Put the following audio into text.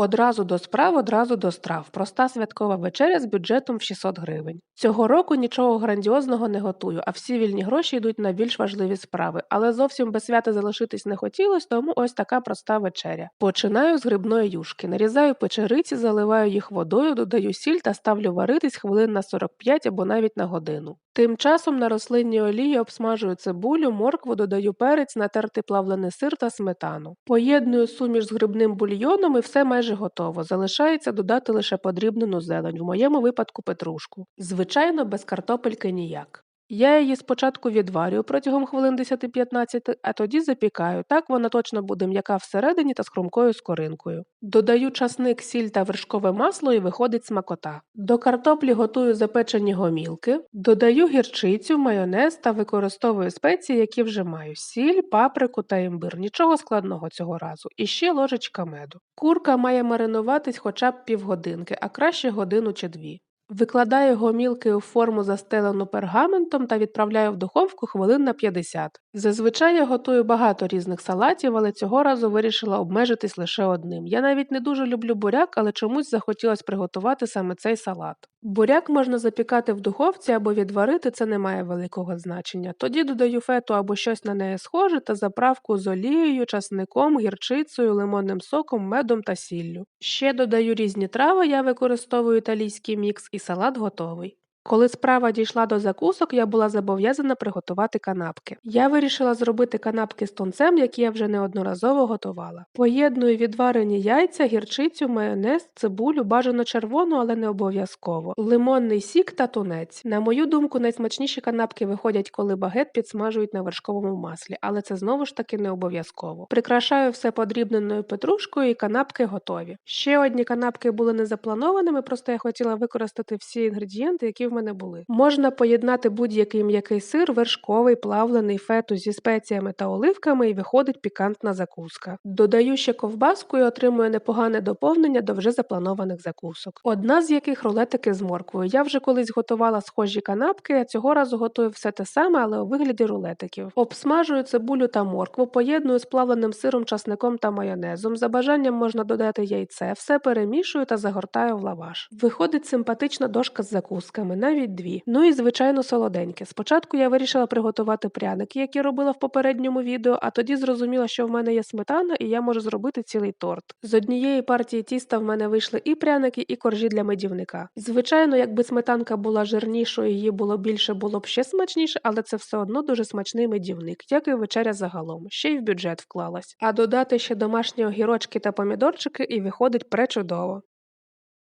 Одразу до справ, одразу до страв. Проста святкова вечеря з бюджетом в 600 гривень. Цього року нічого грандіозного не готую, а всі вільні гроші йдуть на більш важливі справи. Але зовсім без свята залишитись не хотілось, тому ось така проста вечеря. Починаю з грибної юшки, нарізаю печериці, заливаю їх водою, додаю сіль та ставлю варитись хвилин на 45 або навіть на годину. Тим часом на рослинній олії обсмажую цибулю, моркву, додаю перець, натертий плавлений сир та сметану. Поєдную суміш з грибним бульйоном і все майже готово. Залишається додати лише подрібнену зелень, в моєму випадку петрушку. Звичайно, без картопельки ніяк. Я її спочатку відварюю протягом хвилин 10-15, а тоді запікаю. Так вона точно буде м'яка всередині та з хрумкою скоринкою. Додаю часник, сіль та вершкове масло і виходить смакота. До картоплі готую запечені гомілки, додаю гірчицю, майонез та використовую спеції, які вже маю: сіль, паприку та імбир. Нічого складного цього разу. І ще ложечка меду. Курка має маринуватись хоча б півгодинки, а краще годину чи дві. Викладаю гомілки у форму застелену пергаментом та відправляю в духовку хвилин на 50. Зазвичай я готую багато різних салатів, але цього разу вирішила обмежитись лише одним. Я навіть не дуже люблю буряк, але чомусь захотілося приготувати саме цей салат. Буряк можна запікати в духовці або відварити, це не має великого значення. Тоді додаю фету або щось на неї схоже та заправку з олією, часником, гірчицею, лимонним соком, медом та сіллю. Ще додаю різні трави, я використовую італійський мікс і салат готовий. Коли справа дійшла до закусок, я була зобов'язана приготувати канапки. Я вирішила зробити канапки з тунцем, які я вже неодноразово готувала. Поєдную відварені яйця, гірчицю, майонез, цибулю, бажано червону, але не обов'язково, лимонний сік та тунець. На мою думку, найсмачніші канапки виходять, коли багет підсмажують на вершковому маслі, але це знову ж таки не обов'язково. Прикрашаю все подрібненою петрушкою і канапки готові. Ще одні канапки були не запланованими, просто я хотіла використати всі інгредієнти, які в мене були. Можна поєднати будь-який м'який сир, вершковий, плавлений, фету зі спеціями та оливками і виходить пікантна закуска. Додаю ще ковбаску і отримую непогане доповнення до вже запланованих закусок. Одна з яких рулетики з морквою. Я вже колись готувала схожі канапки, а цього разу готую все те саме, але у вигляді рулетиків. Обсмажую цибулю та моркву, поєдную з плавленим сиром, часником та майонезом. За бажанням можна додати яйце, все перемішую та загортаю в лаваш. Виходить симпатична дошка з закусками навіть дві. Ну і звичайно солоденьке. Спочатку я вирішила приготувати пряники, які робила в попередньому відео, а тоді зрозуміла, що в мене є сметана, і я можу зробити цілий торт. З однієї партії тіста в мене вийшли і пряники, і коржі для медівника. Звичайно, якби сметанка була жирнішою, її було більше, було б ще смачніше, але це все одно дуже смачний медівник, як і вечеря загалом, ще й в бюджет вклалась. А додати ще домашні огірочки та помідорчики і виходить пречудово.